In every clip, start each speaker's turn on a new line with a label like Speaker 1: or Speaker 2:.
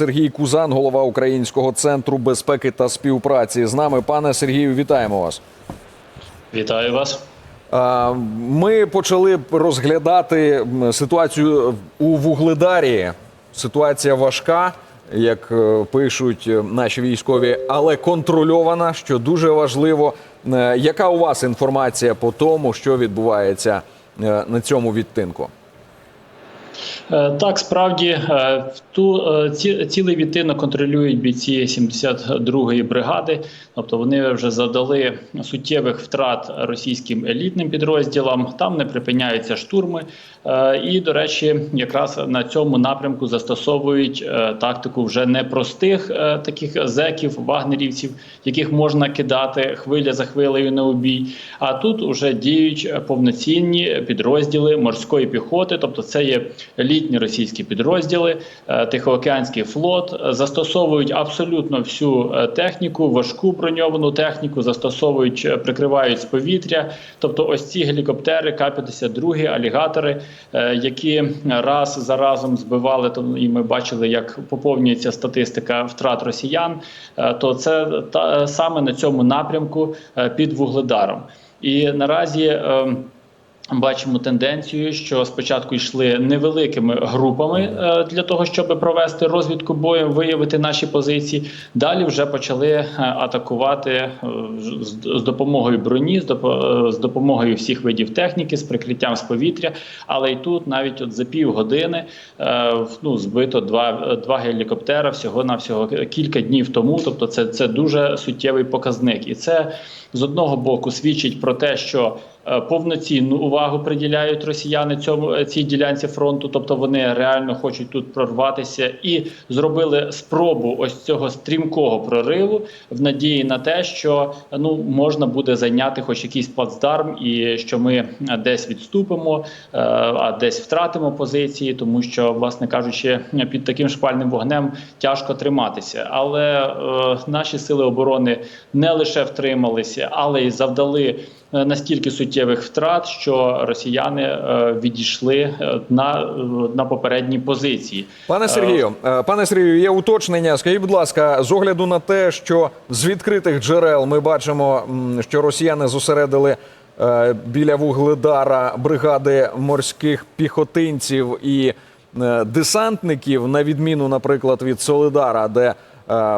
Speaker 1: Сергій Кузан, голова Українського центру безпеки та співпраці. З нами, пане Сергію, вітаємо вас.
Speaker 2: Вітаю вас.
Speaker 1: Ми почали розглядати ситуацію у Вугледарі. Ситуація важка, як е, пишуть е, наші військові, але контрольована, що дуже важливо. Е, Яка у вас інформація по тому, що відбувається на цьому відтинку?
Speaker 2: Е, Так, справді е, ту е, ці, цілий відтинок контролюють бійці 72-ї бригади. Тобто вони вже завдали суттєвих втрат російським елітним підрозділам. Там не припиняються штурми. І, до речі, якраз на цьому напрямку застосовують тактику вже не простих е, таких зеків, вагнерівців, яких можна кидати хвиля за хвилею на убій. А тут вже діють повноцінні підрозділи морської піхоти, тобто це є елітні російські підрозділи, е, Тихоокеанський флот е, застосовують абсолютно всю е, техніку, важку броньовану техніку, застосовують, прикривають з повітря. Тобто, ось ці гелікоптери К-52, алігатори, які раз за разом збивали, то і ми бачили, як поповнюється статистика втрат росіян. То це та саме на цьому напрямку під вугледаром. І наразі. Бачимо тенденцію, що спочатку йшли невеликими групами е, для того, щоб провести розвідку бою, виявити наші позиції. Далі вже почали е, атакувати е, з, допомогою броні, з, допо- з допомогою всіх видів техніки, з прикриттям з повітря. Але й тут навіть от за півгодини е, ну, збито два, два гелікоптера всього на всього кілька днів тому. Тобто, це, це дуже суттєвий показник, і це з одного боку свідчить про те, що повноцінну увагу приділяють росіяни цьому е, цій ділянці фронту, тобто вони реально хочуть тут прорватися і зробили спробу ось цього стрімкого прориву в надії на те, що ну можна буде зайняти хоч якийсь плацдарм, і що ми е, десь відступимо, е, а десь втратимо позиції, тому що, власне кажучи, під таким шпальним вогнем тяжко триматися. Але е, наші сили оборони не лише втрималися, але й завдали е, настільки суттєвих втрат, що росіяни е, відійшли е, на, е, на попередні позиції.
Speaker 1: Пане Сергію, е, пане Сергію, є уточнення. Скажіть, будь ласка, з огляду на те, що з відкритих джерел ми бачимо, що росіяни зосередили е, біля вугледара бригади морських піхотинців і е, десантників, на відміну, наприклад, від Солидара, де е,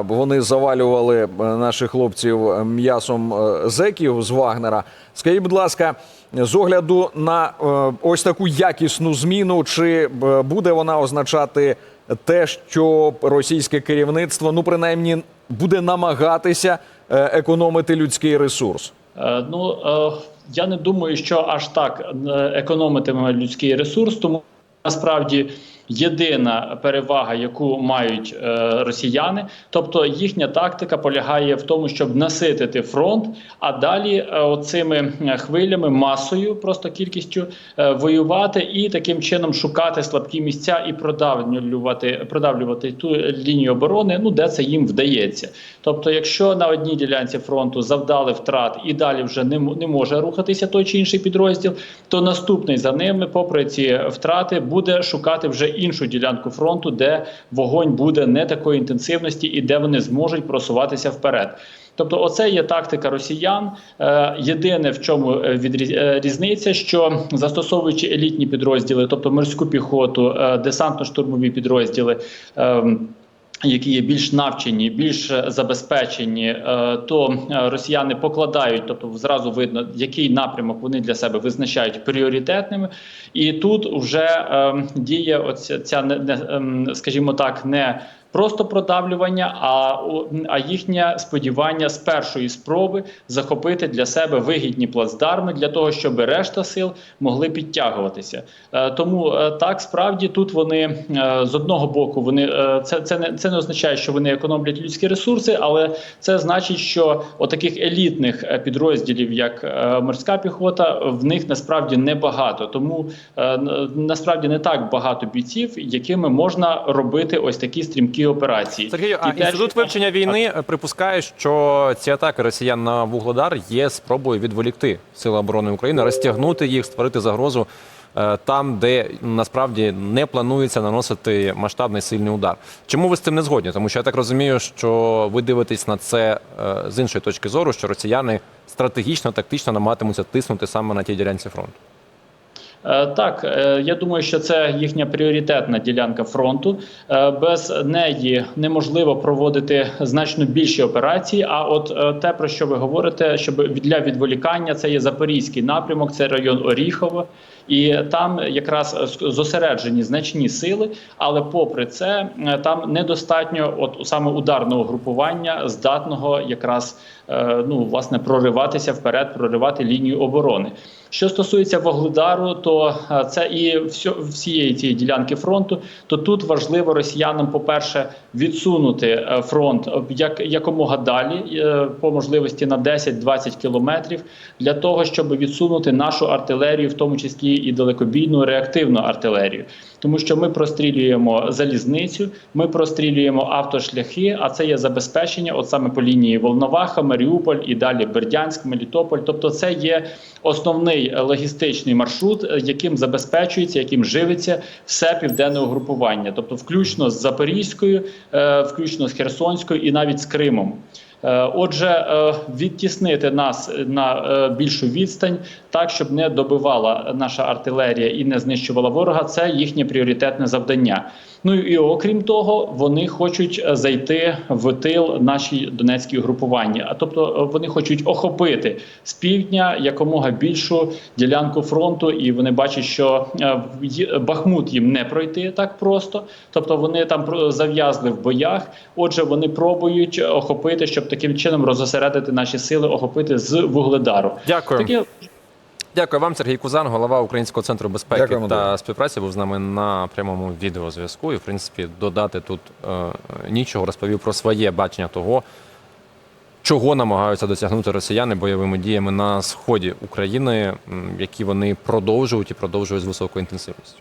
Speaker 1: вони завалювали е, наших хлопців е, м'ясом е, зеків з Вагнера. Скажіть, будь ласка, з огляду на е, ось таку якісну зміну, чи е, буде вона означати те, що російське керівництво, ну принаймні, буде намагатися е, економити людський ресурс?
Speaker 2: Е, Ну е, я не думаю, що аж так е, економитиме людський ресурс, тому насправді. Єдина перевага, яку мають е, росіяни, тобто їхня тактика полягає в тому, щоб наситити фронт, а далі е, оцими е, хвилями, масою, просто кількістю воювати і таким чином шукати слабкі місця і продавлювати, продавлювати ту лінію оборони, ну де це їм вдається. Тобто, якщо на одній ділянці фронту завдали втрат і далі вже не, не може рухатися той чи інший підрозділ, то наступний за ними, попри ці втрати, буде шукати вже іншу ділянку фронту, де вогонь буде не такої інтенсивності і де вони зможуть просуватися вперед. Тобто, оце є тактика росіян. Е, єдине в чому е, е, різниця, що застосовуючи елітні підрозділи, тобто морську піхоту, десантно-штурмові підрозділи. Ем, які є більш навчені, більш забезпечені, е, то е, росіяни покладають, тобто зразу видно, який напрямок вони для себе визначають пріоритетними, і тут вже е, діє оця ця не ем, скажімо так, не просто продавлювання, а, а їхнє сподівання з першої спроби захопити для себе вигідні плацдарми для того, щоб решта сил могли підтягуватися. Е, тому е, так справді тут вони е, з одного боку вони це, це не це не означає, що вони економлять людські ресурси, але це значить, що отаких елітних підрозділів, як морська піхота, в них насправді небагато. Тому насправді не так багато бійців, якими можна робити ось такі стрімкі операції.
Speaker 3: Сергію, а
Speaker 2: те,
Speaker 3: інститут
Speaker 2: що-
Speaker 3: вивчення війни е, припускає, що ці атаки росіян на вугледар є спробою відволікти сили оборони України, розтягнути їх, створити загрозу е, там, де насправді не планується наносити масштабний сильний удар. Чому ви з цим не згодні? Тому що я так розумію, що ви дивитесь на це е, з іншої точки зору, що росіяни стратегічно, тактично намагатимуться тиснути саме на тій ділянці фронту.
Speaker 2: Е, Так, е, я думаю, що це їхня пріоритетна ділянка фронту. Е, Без неї неможливо проводити значно більші операції. А от те, про що ви говорите, щоб для відволікання, це є запорізький напрямок, це район Оріхово. І там якраз зосереджені значні сили, але попри це там недостатньо, от саме ударного групування, здатного якраз ну власне прориватися вперед, проривати лінію оборони. Що стосується Вогледару, то е, це і всієї цієї ділянки фронту. То тут важливо росіянам, по-перше, відсунути е, фронт як якомога далі, е, по можливості на 10-20 кілометрів, для того, щоб відсунути нашу артилерію, в тому числі і далекобійну реактивну артилерію. Тому що ми прострілюємо залізницю, ми прострілюємо автошляхи, а це є забезпечення, от саме по лінії Волноваха, Маріуполь і далі Бердянськ, Мелітополь. Тобто, це є основний логістичний маршрут, яким забезпечується, яким живиться все південне угрупування, тобто, включно з Запорізькою, е, включно з Херсонською і навіть з Кримом. Е, Отже, е, відтіснити нас на більшу відстань, так щоб не добивала наша артилерія і не знищувала ворога, це їхнє пріоритетне завдання. Ну і окрім того, вони хочуть е, зайти в тил нашій донецькій групуванні. А тобто е, вони хочуть охопити з півдня якомога більшу ділянку фронту, і вони бачать, що е, Бахмут їм не пройти так просто. Тобто вони там зав'язли в боях. Отже, вони пробують охопити, щоб таким чином розосередити наші сили, охопити з вугледару.
Speaker 3: Дякую.
Speaker 2: Таке
Speaker 3: Дякую вам, Сергій Кузан, голова Українського центру безпеки
Speaker 1: Дякуємо,
Speaker 3: та
Speaker 1: дуже.
Speaker 3: співпраці. Був з нами на прямому відеозв'язку. І, в принципі, додати тут е, нічого розповів про своє бачення того, чого намагаються досягнути росіяни бойовими діями на сході України, які вони продовжують і продовжують з високою інтенсивністю.